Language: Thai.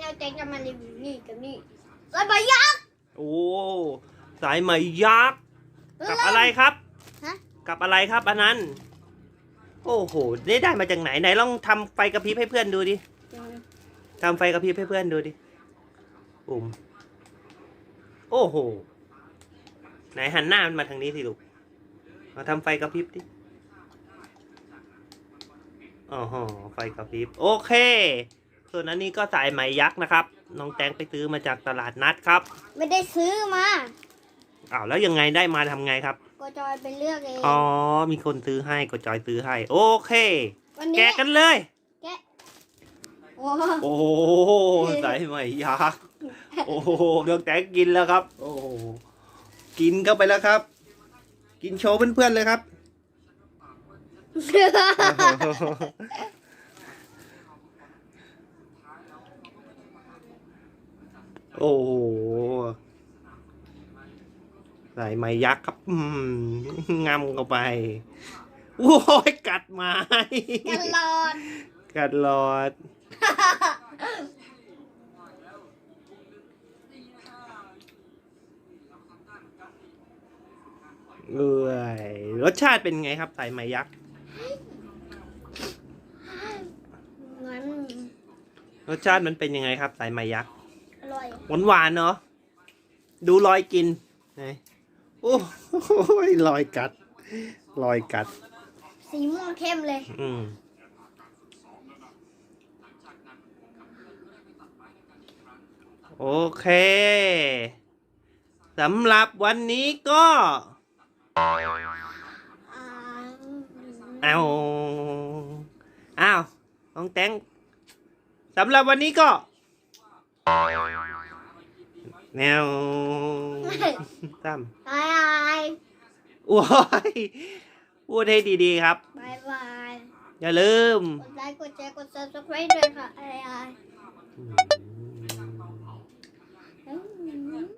เราแจ้งจะมารีวิวนี่กับนี่สายใบยักษ์โอ้สายไหมยักษ์กับอะไรครับฮะกับอะไรครับอันนั้น โอ้โหได้ได้มาจากไหนไหนลองทำไฟกระพริบให้เพื่อนดูดิทำไฟกระพริบให้เพื่อนดูดิปุ่มโอ้โหไหนหันหน้ามันมาทางนี้สิลูกมาทำไฟกระพริบดิอ๋อไฟกระพริบโอเค ส่วนอันนี้ก็สายไหมยักษ์นะครับ น้องแตงไปซื้อมาจากตลาดนัดครับ ไม่ได้ซื้อมาอ้าวแล้วยังไงได้มาทำไงครับก็จอยไปเลือกเอง อ๋อ มีคนซื้อให้ก็จอยซื้อให้ โอเควันนี้แกะกันเลยโอ้โอ้โหสายไหมยักษ์ โอ้โหเรื่องแตงกินแล้วครับ โอ้โหกินเข้าไปแล้วครับ กินโชว์เพื่อนๆเลยครับ โอ้โหสายไหมยักษ์ครับ อืมงำเข้าไปโอ้ยกัดไม้ตลอด กัดหลอด เอ้ยรสชาติเป็นไงครับสายไหมยักษ์งั้นรสชาติมันเป็นยังไงครับสายไหมยักษ์อร่อย หวานหวานๆเนาะดูรอยกินไหนโอ้โหรอยกัด รอยกัด สีม่วงเข้มเลย อืมโอเคสำหรับวันนี้ก็ อ่าเอาอ้าวน้องแตงสำหรับวันนี้ก็ แนวตั้มบายบายโอ้ยพูดให้ดีๆครับ บายบาย อย่าลืม กดไลค์ กดแชร์ กด subscribe ด้วยค่ะบายบายอืม